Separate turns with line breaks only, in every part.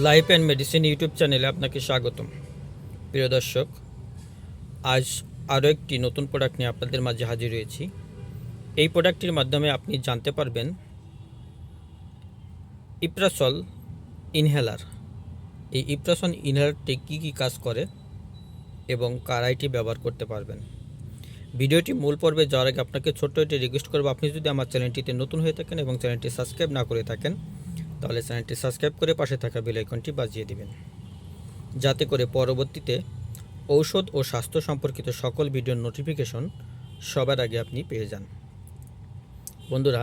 Life and medicine YouTube চ্যানেলে আপনাকে স্বাগতম। প্রিয় দর্শক, আজ আরও একটি নতুন প্রোডাক্ট নিয়ে আপনাদের মাঝে হাজির হয়েছি। এই প্রোডাক্টটির মাধ্যমে আপনি জানতে পারবেন ইপ্রাসল ইনহেলার এই ইপ্রাসল ইনহেলারটি কী কী কাজ করে এবং কারা এটি ব্যবহার করতে পারবেন। ভিডিওটি মূল পর্বে যাওয়ার আগে আপনাকে ছোট্ট একটি রিকোয়েস্ট করব। আপনি যদি আমার চ্যানেলটিতে নতুন হয়ে থাকেন এবং চ্যানেলটি সাবস্ক্রাইব না করে থাকেন তাহলে চ্যানেলটি সাবস্ক্রাইব করে পাশে থাকা বেল আইকনটি বাজিয়ে দিবেন। যাতে করে পরবর্তীতে ঔষধ ও স্বাস্থ্য সম্পর্কিত সকল ভিডিওর নোটিফিকেশন সবার আগে আপনি পেয়ে যান। বন্ধুরা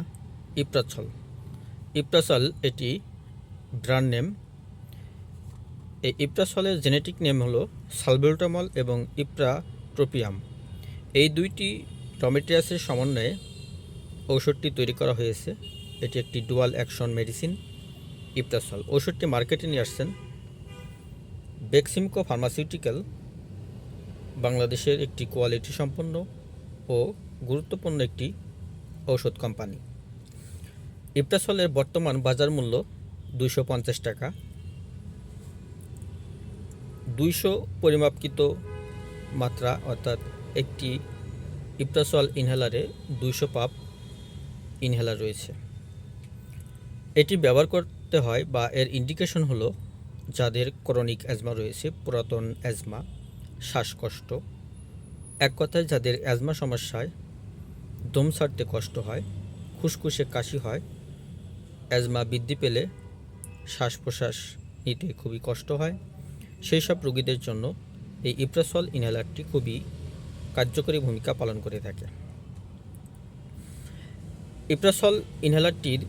ইপ্রাসল ইপ্রাসল এটি ব্র্যান্ড নেম। এই ইপ্রাসলের জেনেটিক নেম হলো সালবেলটামল এবং ইপ্রাট্রোপিয়াম এই দুইটি টমেটিয়াসের সমন্বয়ে ঔষধটি তৈরি করা হয়েছে। এটি একটি ডুয়াল অ্যাকশন মেডিসিন। ইপ্রাসল ওষুধটি মার্কেটে নিয়ে আসছেন বেক্সিমকো ফার্মাসিউটিক্যাল, বাংলাদেশের একটি কোয়ালিটি সম্পন্ন ও গুরুত্বপূর্ণ একটি ঔষধ কোম্পানি। ইপ্রাসলের বর্তমান বাজার মূল্য দুইশো পঞ্চাশ টাকা। দুইশো পরিমাপকৃত মাত্রা, অর্থাৎ একটি ইপ্রাসল ইনহেলারে দুইশো পাপ ইনহেলার রয়েছে। এটি ব্যবহার করতে হয় বা এর ইন্ডিকেশন হলো যাদের ক্রনিক অ্যাজমা রয়েছে, পুরাতন অ্যাজমা শ্বাসকষ্ট। এক কথায় যাদের অ্যাজমা সমস্যায় দম ছাড়তে কষ্ট হয়, খুসখুসে কাশি হয় অ্যাজমা বৃদ্ধি পেলে শ্বাস প্রশ্বাস নিতে খুবই কষ্ট হয়। সেই সব রোগীদের জন্য এই ইপ্রাসল ইনহেলারটি খুবই কার্যকরী ভূমিকা পালন করে থাকে। ইপ্রাসল ইনহেলারটির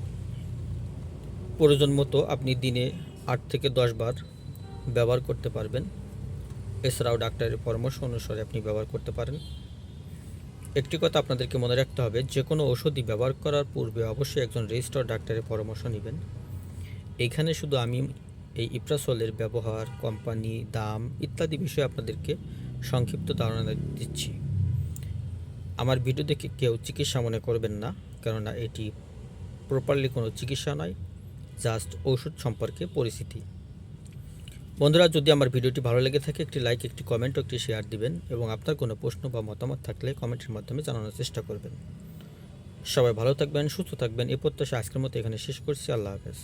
প্রয়োজন মতো আপনি দিনে আট থেকে দশ বার ব্যবহার করতে পারবেন। এছাড়াও ডাক্তারের পরামর্শ অনুসারে আপনি ব্যবহার করতে পারেন। একটি কথা আপনাদেরকে মনে রাখতে হবে, যে কোনো ওষুধই ব্যবহার করার পূর্বে অবশ্যই একজন রেজিস্টার ডাক্তারের পরামর্শ নেবেন। এইখানে শুধু আমি এই ইপ্রাসলের ব্যবহার, কোম্পানি, দাম ইত্যাদি বিষয়ে আপনাদেরকে সংক্ষিপ্ত ধারণা দিচ্ছি। আমার ভিডিও দেখে কেউ চিকিৎসা মনে করবেন না, কেননা এটি প্রপারলি কোনো চিকিৎসা নয়। জাস্ট ওষুধ সম্পর্কে পরিচিতি। বন্ধুরা, যদি আমার ভিডিওটি ভালো লেগে থাকে, একটি লাইক একটি কমেন্ট ও একটি শেয়ার দিবেন এবং আপনার কোনো প্রশ্ন বা মতামত থাকলে কমেন্টের মাধ্যমে জানানোর চেষ্টা করবেন। সবাই ভালো থাকবেন, সুস্থ থাকবেন। এ প্রত্যাশা আজকের মতো এখানে শেষ করছি। আল্লাহ হাফেজ।